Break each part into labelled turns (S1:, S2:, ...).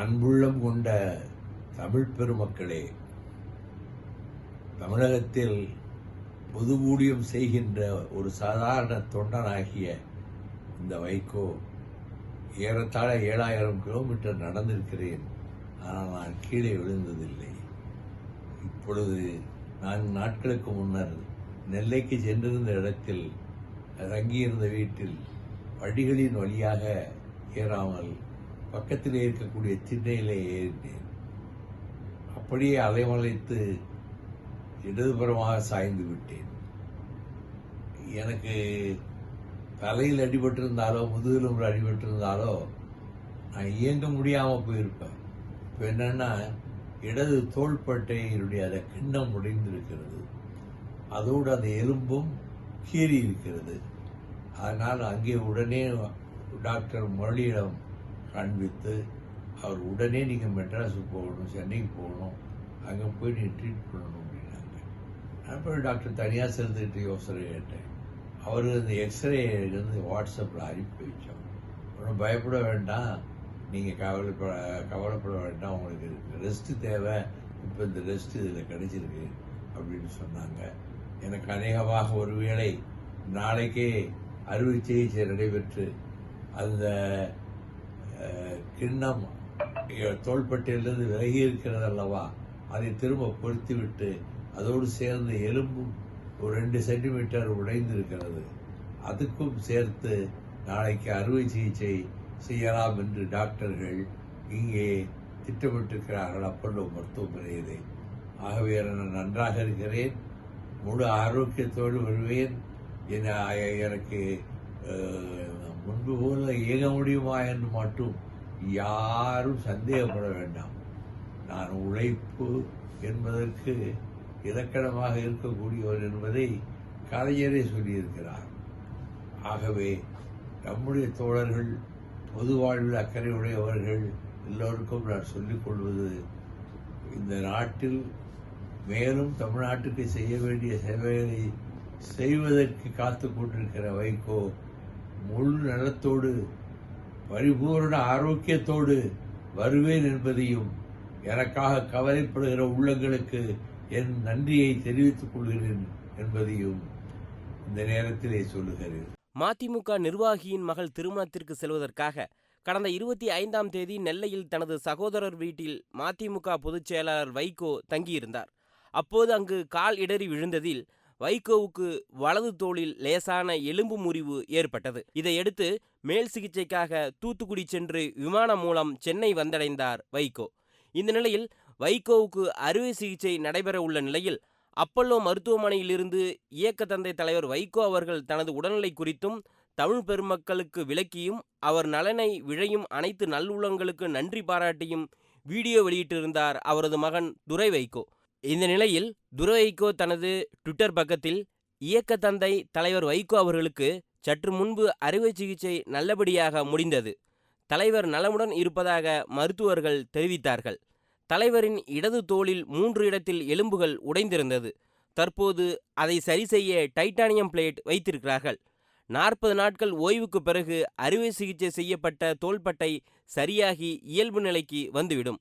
S1: அன்புள்ளம் கொண்ட தமிழ் பெருமக்களே தமிழகத்தில் பொது ஊழியம் செய்கின்ற ஒரு சாதாரண தொண்டனாகிய இந்த வைகோ ஏறத்தாழ ஏழாயிரம் கிலோமீட்டர் நடந்திருக்கிறேன். ஆனால் நான் கீழே விழுந்ததில்லை. இப்பொழுது நான் நாட்களுக்கு முன்னர் நெல்லைக்கு சென்றிருந்த இடத்தில் தங்கியிருந்த வீட்டில் வழிகளின் வழியாக ஏறாமல் பக்கத்திலே இருக்கக்கூடிய திண்ணையிலே ஏறினேன். அப்படியே அலைமலைத்து இடதுபுறமாக சாய்ந்து விட்டேன். எனக்கு தலையில் அடிபட்டிருந்தாலோ முதுகிலும் அடிபட்டிருந்தாலோ நான் இயங்க முடியாமல் போயிருப்பேன். இப்போ என்னென்னா இடது தோள்பட்டையினுடைய அந்த கிண்ணம் உடைந்திருக்கிறது. அதோடு அந்த எலும்பும் கீறி இருக்கிறது அதனால் அங்கே உடனே டாக்டர் முரளியிடம் காண்பித்து அவர் உடனே நீங்கள் மெட்ராஸுக்கு போகணும் சென்னைக்கு போகணும் அங்கே போய் நீங்கள் ட்ரீட் பண்ணணும் அப்படின்னாங்க. நான் போய் டாக்டர் தனியாக சேர்ந்துக்கிட்டு யோசனை கேட்டேன். அவர் இந்த எக்ஸ்ரே இருந்து வாட்ஸ்அப்பில் அனுப்பி வச்சோம் ஒன்றும் பயப்பட வேண்டாம். நீங்கள் கவலைப்பட கவலைப்பட வேண்டாம். உங்களுக்கு ரெஸ்ட்டு தேவை. இப்போ இந்த ரெஸ்ட் இதில் கிடைச்சிருக்கு அப்படின்னு சொன்னாங்க. எனக்கு அநேகமாக ஒருவேளை நாளைக்கே அறுவை சிகிச்சை நடைபெற்று அந்த கிண்ணம் தோள்பட்டையிலிருந்து விலகி இருக்கிறது அல்லவா அதை திரும்ப பொருத்திவிட்டு அதோடு சேர்ந்து எலும்பும் ஒரு ரெண்டு சென்டிமீட்டர் உடைந்திருக்கிறது. அதுக்கும் சேர்த்து நாளைக்கு அறுவை சிகிச்சை செய்யலாம் என்று டாக்டர்கள் இங்கே திட்டமிட்டிருக்கிறார்கள். அப்பல்லோ மருத்துவமனையிலே. ஆகவே நான் நன்றாக இருக்கிறேன். முழு ஆரோக்கியத்தோடு வருவேன். என எனக்கு முன்பு போல இயங்க முடியுமா என்று மட்டும் யாரும் சந்தேகப்பட வேண்டாம். நான் உழைப்பு என்பதற்கு இலக்கணமாக இருக்கக்கூடியவர் என்பதை கலைஞரே சொல்லியிருக்கிறார். ஆகவே நம்முடைய தோழர்கள் பொது வாழ்வில் அக்கறை உடையவர்கள் எல்லோருக்கும் நான் சொல்லிக் கொள்வது இந்த நாட்டில் மேலும் தமிழ்நாட்டுக்கு செய்ய வேண்டிய சேவைகளை செய்வதற்கு காத்து கொண்டிருக்கிற வைகோ முழு நலத்தோடு பரிபூரண ஆரோக்கியத்தோடு வருவேன் என்பதையும் எனக்காக கவலைப்படுகிற உள்ளங்களுக்கு என் நன்றியை தெரிவித்துக் கொள்கிறேன் என்பதையும் இந்த நேரத்திலே சொல்லுகிறேன்.
S2: மதிமுக நிர்வாகியின் மகள் திருமணத்திற்கு செல்வதற்காக கடந்த இருபத்தி ஐந்தாம் தேதி நெல்லையில் தனது சகோதரர் வீட்டில் மதிமுக பொதுச் செயலாளர் வைகோ தங்கியிருந்தார். அப்போது அங்கு கால் இடறி விழுந்ததில் வைகோவுக்கு வலது தோளில் லேசான எலும்பு முறிவு ஏற்பட்டது. இதையடுத்து மேல் சிகிச்சைக்காக தூத்துக்குடி சென்று விமானம் மூலம் சென்னை வந்தடைந்தார் வைகோ. இந்த நிலையில் வைகோவுக்கு அறுவை சிகிச்சை நடைபெற உள்ள நிலையில் அப்பல்லோ மருத்துவமனையிலிருந்து இயக்க தந்தை தலைவர் வைகோ அவர்கள் தனது உடல்நிலை குறித்தும் தமிழ் பெருமக்களுக்கு விளக்கியும் அவர் நலனை விழையும் அனைத்து நல்லுள்ளங்களுக்கு நன்றி பாராட்டியும் வீடியோ வெளியிட்டிருந்தார் அவரது மகன் துரை வைகோ. இந்த நிலையில் துரை வைகோ தனது ட்விட்டர் பக்கத்தில் இயக்க தந்தை தலைவர் வைகோ அவர்களுக்கு சற்று முன்பு அறுவை சிகிச்சை நல்லபடியாக முடிந்தது. தலைவர் நலமுடன் இருப்பதாக மருத்துவர்கள் தெரிவித்தார்கள். தலைவரின் இடது தோளில் மூன்று இடத்தில் எலும்புகள் உடைந்திருந்தது. தற்போது அதை சரி செய்ய டைட்டானியம் பிளேட் வைத்திருக்கிறார்கள். நாற்பது நாட்கள் ஓய்வுக்கு பிறகு அறுவை சிகிச்சை செய்யப்பட்ட தோள்பட்டை சரியாகி இயல்பு நிலைக்கு வந்துவிடும்.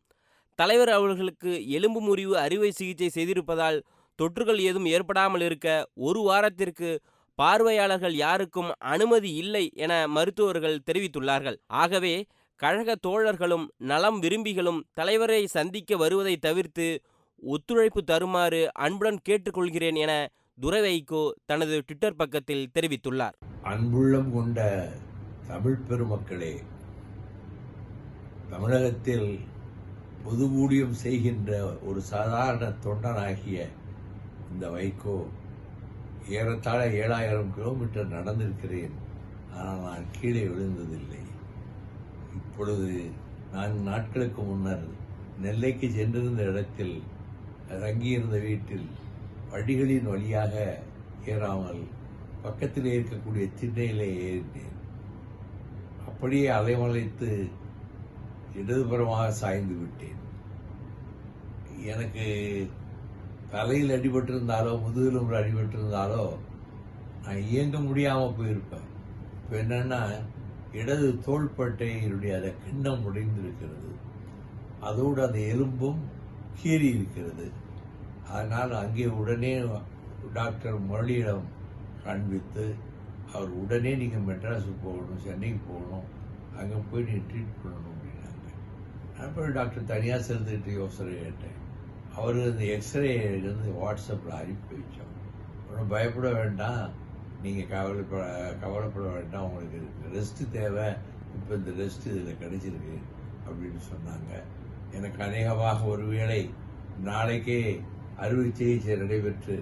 S2: தலைவர் அவர்களுக்கு எலும்பு முறிவு அறுவை சிகிச்சை செய்திருப்பதால் தொற்றுகள் ஏதும் ஏற்படாமல் இருக்க ஒரு வாரத்திற்கு பார்வையாளர்கள் யாருக்கும் அனுமதி இல்லை என மருத்துவர்கள் தெரிவித்துள்ளார்கள். ஆகவே கழக தோழர்களும் நலம் விரும்பிகளும் தலைவரை சந்திக்க வருவதை தவிர்த்து ஒத்துழைப்பு தருமாறு அன்புடன் கேட்டுக்கொள்கிறேன் என துரைவைகோ தனது ட்விட்டர் பக்கத்தில் தெரிவித்துள்ளார்.
S1: அன்புள்ளம் கொண்ட தமிழ் பெருமக்களே தமிழகத்தில் பொதுவூடியம் செய்கின்ற ஒரு சாதாரண தொண்டனாகிய இந்த வைகோ ஏறத்தாழ ஏழாயிரம் கிலோமீட்டர் நடந்திருக்கிறேன். ஆனால் நான் கீழே விழுந்ததில்லை. இப்பொழுது நான் நாட்களுக்கு முன்னர் நெல்லைக்கு சென்றிருந்த இடத்தில் தங்கியிருந்த வீட்டில் வழிகளின் வழியாக ஏறாமல் பக்கத்திலே இருக்கக்கூடிய திண்ணையிலே ஏறினேன். அப்படியே அலைமலைத்து இடதுபுறமாக சாய்ந்து விட்டேன். எனக்கு தலையில் அடிபட்டிருந்தாலோ முதுகிலும் அடிபட்டிருந்தாலோ நான் இயங்க முடியாமல் போயிருப்பேன். இப்போ என்னென்னா இடது தோள்பட்டையினுடைய அந்த கிண்ணம் உடைந்திருக்கிறது. அதோடு அந்த எலும்பும் கீறி இருக்கிறது அதனால் அங்கே உடனே டாக்டர் முரளியிடம் காண்பித்து அவர் உடனே நீங்கள் மெட்ராஸுக்கு போகணும் சென்னைக்கு போகணும். அங்கே போய் நீங்கள் ட்ரீட் பண்ணணும். அப்புறம் டாக்டர் தனியாக சேர்ந்துக்கிட்டு யோசனை கேட்டேன். அவர் இந்த எக்ஸ்ரே இருந்து வாட்ஸ்அப்பில் அனுப்பி வச்சோம் ஒன்றும் பயப்பட வேண்டாம். நீங்கள் கவலைப்பட கவலைப்பட வேண்டாம். உங்களுக்கு ரெஸ்ட்டு தேவை. இப்போ இந்த ரெஸ்ட் இதில் கிடைச்சிருக்கு அப்படின்னு சொன்னாங்க. எனக்கு அநேகமாக ஒருவேளை நாளைக்கே அறுவை சிகிச்சை நடைபெற்று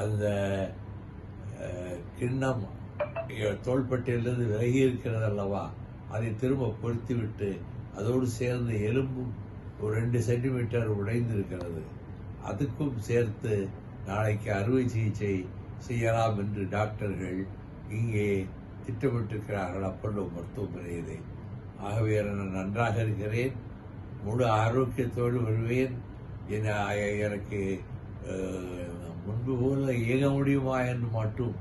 S1: அந்த கிண்ணம் தோள்பட்டையிலிருந்து விலகி இருக்கிறது அல்லவா அதை திரும்ப பொருத்தி விட்டு அதோடு சேர்ந்து எலும்பும் ஒரு ரெண்டு சென்டிமீட்டர் உடைந்திருக்கிறது. அதுக்கும் சேர்த்து நாளைக்கு அறுவை சிகிச்சை செய்யலாம் என்று டாக்டர்கள் இங்கே திட்டமிட்டிருக்கிறார்கள். அப்பல்லோ மருத்துவமனையிலே ஆகவே நான் நன்றாக இருக்கிறேன். முழு ஆரோக்கியத்தோடு வருவேன். என எனக்கு முன்பு போல இயங்க முடியுமா என்று மட்டும்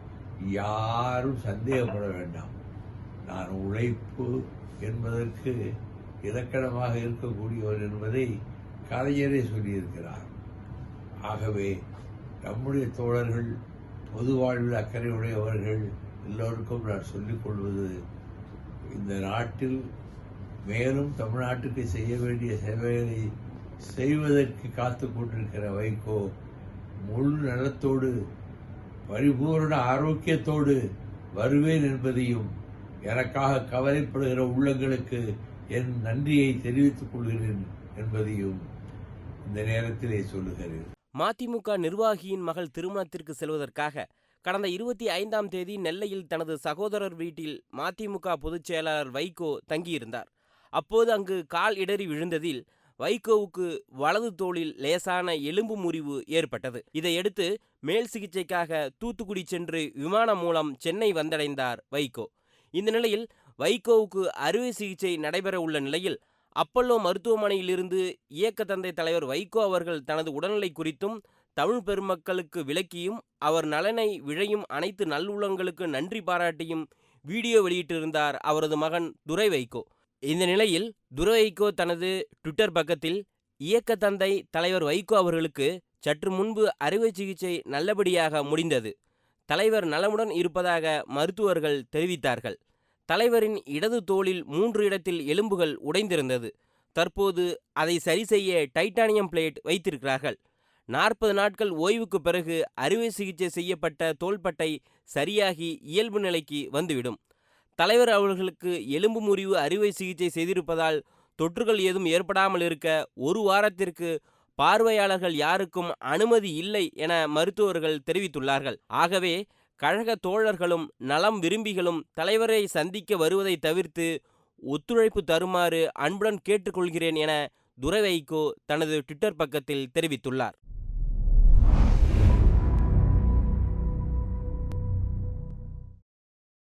S1: யாரும் சந்தேகப்பட வேண்டாம். நான் உழைப்பு என்பதற்கு இலக்கணமாக இருக்கக்கூடியவர் என்பதை கலைஞரே சொல்லியிருக்கிறார். ஆகவே நம்முடைய தோழர்கள் பொது வாழ்வில் அக்கறை உடையவர்கள் எல்லோருக்கும் நான் சொல்லிக் கொள்வது இந்த நாட்டில் மேலும் தமிழ்நாட்டுக்கு செய்ய வேண்டிய சேவைகளை செய்வதற்கு காத்து கொண்டிருக்கிற வைகோ முழு நலத்தோடு பரிபூரண ஆரோக்கியத்தோடு வருவேன் என்பதையும் எனக்காக கவலைப்படுகிற உள்ளங்களுக்கு என் நன்றியை தெரிவித்துக் கொள்கிறேன் என்பதையும் இந்த நேரத்திலே சொல்லுகிறேன்.
S2: மதிமுக நிர்வாகியின் மகள் திருமணத்திற்கு செல்வதற்காக கடந்த இருபத்தி ஐந்தாம் தேதி நெல்லையில் தனது சகோதரர் வீட்டில் மதிமுக பொதுச் செயலாளர் வைகோ தங்கியிருந்தார். அப்போது அங்கு கால் இடறி விழுந்ததில் வைகோவுக்கு வலது தோளில் லேசான எலும்பு முறிவு ஏற்பட்டது. இதையடுத்து மேல் சிகிச்சைக்காக தூத்துக்குடி சென்று விமானம் மூலம் சென்னை வந்தடைந்தார் வைகோ. இந்த நிலையில் வைகோவுக்கு அறுவை சிகிச்சை நடைபெற உள்ள நிலையில் அப்பல்லோ மருத்துவமனையிலிருந்து இயக்க தந்தை தலைவர் வைகோ அவர்கள் தனது உடல்நிலை குறித்தும் தமிழ் பெருமக்களுக்கு விளக்கியும் அவர் நலனை விழையும் அனைத்து நல்லுள்ளங்களுக்கு நன்றி பாராட்டியும் வீடியோ வெளியிட்டிருந்தார் அவரது மகன் துரை வைகோ. இந்த நிலையில் துரை வைகோ தனது ட்விட்டர் பக்கத்தில் இயக்க தந்தை தலைவர் வைகோ அவர்களுக்கு சற்று முன்பு அறுவை சிகிச்சை நல்லபடியாக முடிந்தது. தலைவர் நலமுடன் இருப்பதாக மருத்துவர்கள் தெரிவித்தார்கள். தலைவரின் இடது தோளில் மூன்று இடத்தில் எலும்புகள் உடைந்திருந்தது. தற்போது அதை சரி செய்ய டைட்டானியம் பிளேட் வைத்திருக்கிறார்கள். நாற்பது நாட்கள் ஓய்வுக்கு பிறகு அறுவை சிகிச்சை செய்யப்பட்ட தோள்பட்டை சரியாகி இயல்பு நிலைக்கு வந்துவிடும். தலைவர் அவர்களுக்கு எலும்பு முறிவு அறுவை சிகிச்சை செய்திருப்பதால் தொற்றுகள் ஏதும் ஏற்படாமல் இருக்க ஒரு வாரத்திற்கு பார்வையாளர்கள் யாருக்கும் அனுமதி இல்லை என மருத்துவர்கள் தெரிவித்துள்ளார்கள். ஆகவே கழக தோழர்களும் நலம் விரும்பிகளும் தலைவரை சந்திக்க வருவதை தவிர்த்து ஒத்துழைப்பு தருமாறு அன்புடன் கேட்டுக்கொள்கிறேன் என துரை வைகோ தனது ட்விட்டர் பக்கத்தில் தெரிவித்துள்ளார்.